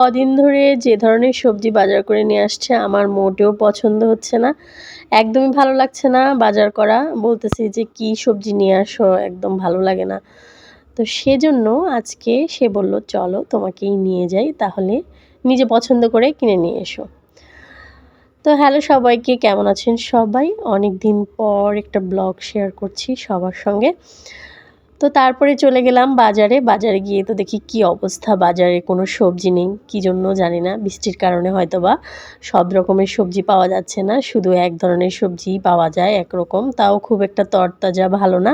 কদিন ধরে যে ধরনের সবজি বাজার করে নিয়ে আসছে, আমার মোটেও পছন্দ হচ্ছে না। একদমই ভালো লাগছে না বাজার করা। বলতেছি যে, কি সবজি নিয়ে আসো, একদম ভালো লাগে না। তো সেজন্য আজকে সে বলল, চলো তোমাকেই নিয়ে যাই, তাহলে নিজে পছন্দ করে কিনে নিয়ে এসো। তো হ্যালো সবাইকে, কেমন আছেন সবাই? অনেক দিন পর একটা ব্লগ শেয়ার করছি সবার সঙ্গে। তো তারপরে চলে গেলাম বাজারে। বাজারে গিয়ে তো দেখি কি অবস্থা, বাজারে কোনো সবজি নেই, কী জন্য জানি না, বৃষ্টির কারণে হয়তো বা সব রকমের সবজি পাওয়া যাচ্ছে না, শুধু এক ধরনের সবজি পাওয়া যায় একরকম, তাও খুব একটা তরতাজা ভালো না।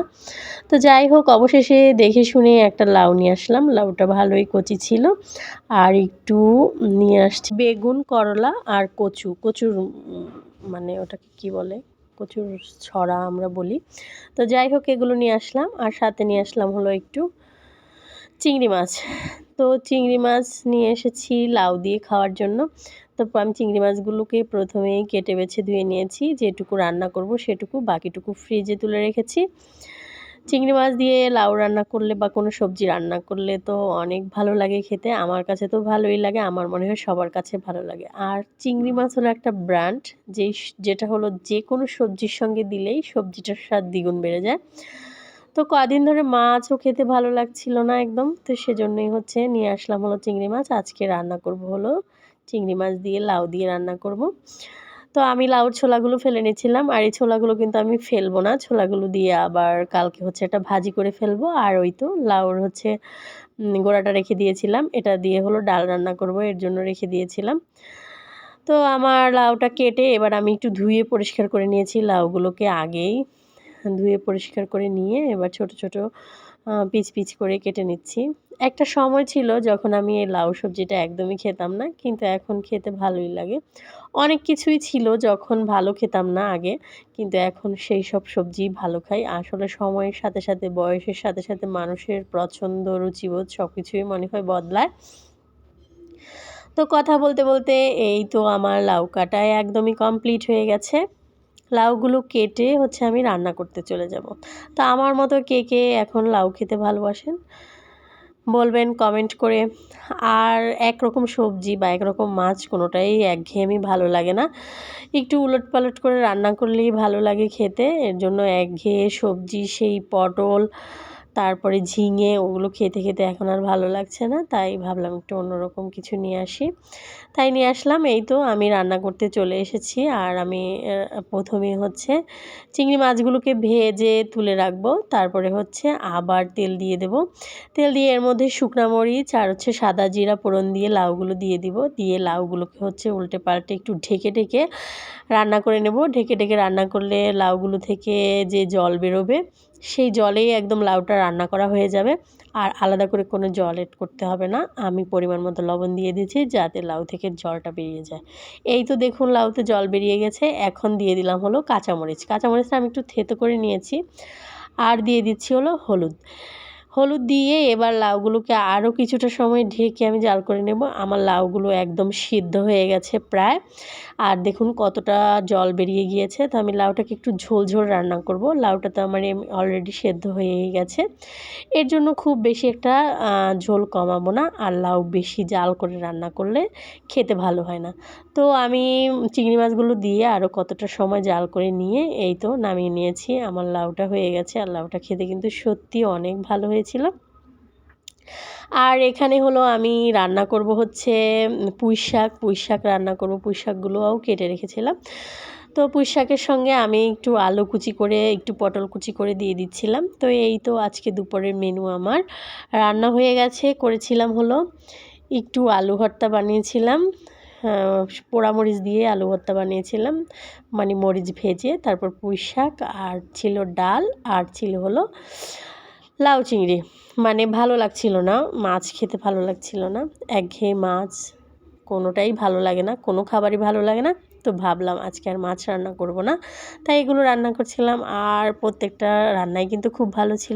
তো যাই হোক, অবশেষে দেখে শুনে একটা লাউ নিয়ে আসলাম, লাউটা ভালোই কচি ছিল। আর একটু নিয়ে আসছি বেগুন, করলা আর কচু। কচুর মানে ওটাকে কি বলে? কচুর ছড়া আমরা বলি। তো যাই হোক, এগুলো নিয়ে আসলাম। আর সাথে নিয়ে আসলাম হলো একটু চিংড়ি মাছ। তো চিংড়ি মাছ নিয়ে এসেছি লাউ দিয়ে খাওয়ার জন্য। তো আমি চিংড়ি মাছগুলোকে প্রথমেই কেটে বেছে ধুয়ে নিয়েছি। যেটুকু রান্না করব সেটুকু, বাকিটুকু ফ্রিজে তুলে রেখেছি। চিংড়ি মাছ দিয়ে লাউ রান্না করলে বা কোনো সবজি রান্না করলে তো অনেক ভালো লাগে খেতে। আমার কাছে তো ভালোই লাগে, আমার মনে হয় সবার কাছে ভালো লাগে। আর চিংড়ি মাছ হলো একটা ব্র্যান্ড, যেই যেটা হলো যে কোনো সবজির সঙ্গে দিলেই সবজিটার স্বাদ দ্বিগুণ বেড়ে যায়। তো কদিন ধরে মাছও খেতে ভালো লাগছিল না একদম, তো সেজন্যই হচ্ছে নিয়ে আসলাম হলো চিংড়ি মাছ। আজকে রান্না করব হলো চিংড়ি মাছ দিয়ে লাউ দিয়ে রান্না করব। তো আমি লাউর ছোলাগুলো ফেলে নিয়েছিলাম। আর এই ছোলাগুলো কিন্তু আমি ফেলব না। ছোলাগুলো দিয়ে আবার কালকে হচ্ছে একটা ভাজি করে ফেলব। আর ওই তো লাউর হচ্ছে গোড়াটা রেখে দিয়েছিলাম। এটা দিয়ে হলো ডাল রান্না করব, এর জন্য রেখে দিয়েছিলাম। তো আমার লাউটা কেটে এবার আমি একটু ধুয়ে পরিষ্কার করে নিয়েছি লাউগুলোকে আগেই। ধুয়ে পরিষ্কার করে নিয়ে এবার ছোট ছোট পিচ পিচ করে কেটে নিচ্ছি। একটা সময় ছিল যখন আমি এই লাউ সবজিটা একদমই খেতাম না, কিন্তু এখন খেতে ভালোই লাগে। অনেক কিছুই ছিল যখন ভালো খেতাম না আগে, কিন্তু এখন সেই সব সবজি ভালো খাই। আসলে সময়ের সাথে সাথে, বয়সের সাথে সাথে, মানুষের পছন্দ রুচিবোধ সব কিছুই মনে হয় বদলায়। তো কথা বলতে বলতে এই তো আমার লাউ কাটায় একদমই কমপ্লিট হয়ে গেছে। লাউগুলো কেটে হচ্ছে আমি রান্না করতে চলে যাব। তো আমার মতো কে কে এখন লাউ খেতে ভালোবাসেন? বলবেন কমেন্ট করে। আর একরকম সবজি বা একরকম মাছ কোনোটাই একঘেয়েমি ভালো লাগে না। একটু উলট পালট করে রান্না করলেই ভালো লাগে খেতে। এর জন্য একঘেয়ে সবজি, সেই পটল তারপরে ঝিঙে ওগুলো খেতে খেতে এখন আর ভালো লাগছে না, তাই ভাবলাম একটু অন্যরকম কিছু নিয়ে আসি। তাই নিয়ে আসলাম, এই তো আমি রান্না করতে চলে এসেছি আর আমি প্রথমে হচ্ছে চিংড়ি মাছগুলোকে ভেজে তুলে রাখব, তারপরে হচ্ছে আবার তেল দিয়ে দেব। তেল দিয়ে এর মধ্যে শুকনা মরিচ আর হচ্ছে সাদা জিরা ফোড়ন দিয়ে লাউগুলো দিয়ে দিব, দিয়ে লাউগুলোকে হচ্ছে উল্টে পাল্টে একটু ঢেকে ঢেকে রান্না করে নেব। ঢেকে ঢেকে রান্না করলে লাউগুলো থেকে যে জল বেরোবে সেই জলেই একদম লাউটা রান্না করা হয়ে যাবে। আর আলাদা করে কোনো জল এড করতে হবে না। আমি পরিমাণ মতো লবণ দিয়ে দিয়েছি যাতে লাউ থেকে জলটা বেরিয়ে যায়। এই তো দেখুন লাউতে জল বেরিয়ে গেছে। এখন দিয়ে দিলাম হলো কাঁচামরিচ। কাঁচামরিচটা আমি একটু থেতো করে নিয়েছি। আর দিয়ে দিচ্ছি হলো হলুদ। হলুদ দিয়ে এবার লাউগুলোকে আরও কিছুটা সময় ঢেকে আমি জাল করে নেব। আমার লাউগুলো একদম সিদ্ধ হয়ে গেছে প্রায়। আর দেখুন কতটা জল বেরিয়ে গিয়েছে। তো আমি লাউটাকে একটু ঝোল ঝোল রান্না করব। লাউটা তো আমার অলরেডি সেদ্ধ হয়েই গেছে। এর জন্য খুব বেশি একটা ঝোল কমাবো না। আর লাউ বেশি জাল করে রান্না করলে খেতে ভালো হয় না। তো আমি চিংড়ি মাছগুলো দিয়ে আরও কতটা সময় জাল করে নিয়ে এই তো নামিয়ে নিয়েছি। আমার লাউটা হয়ে গেছে। আর লাউটা খেতে কিন্তু সত্যি অনেক ভালো হয়েছিল আর এখানে হলো আমি রান্না করব হচ্ছে পুঁই শাক। পুঁই শাক রান্না করব, পুঁই শাকগুলোও কেটে রেখেছিলাম। তো পুঁই শাকের সঙ্গে আমি একটু আলু কুচি করে, একটু পটল কুচি করে দিয়ে দিচ্ছিলাম। তো এই তো আজকে দুপুরের মেনু আমার। রান্না হয়ে গেছে, করেছিলাম হলো একটু আলু ভর্তা বানিয়েছিলাম। পোড়ামরিচ দিয়ে আলু ভর্তা বানিয়েছিলাম। মানে মরিচ ভেজে, তারপর পুঁই শাক আর ছিল ডাল আর ছিল হলো লাউ চিংড়ি। মানে ভালো লাগছিল না, মাছ খেতে ভালো লাগছিল না। একঘেয়ে মাছ কোনোটাই ভালো লাগে না, কোনো খাবারই ভালো লাগে না। তো ভাবলাম আজকে আর মাছ রান্না করব না। তাই এগুলো রান্না করছিলাম, আর প্রত্যেকটা রান্নাই কিন্তু খুব ভালো ছিল।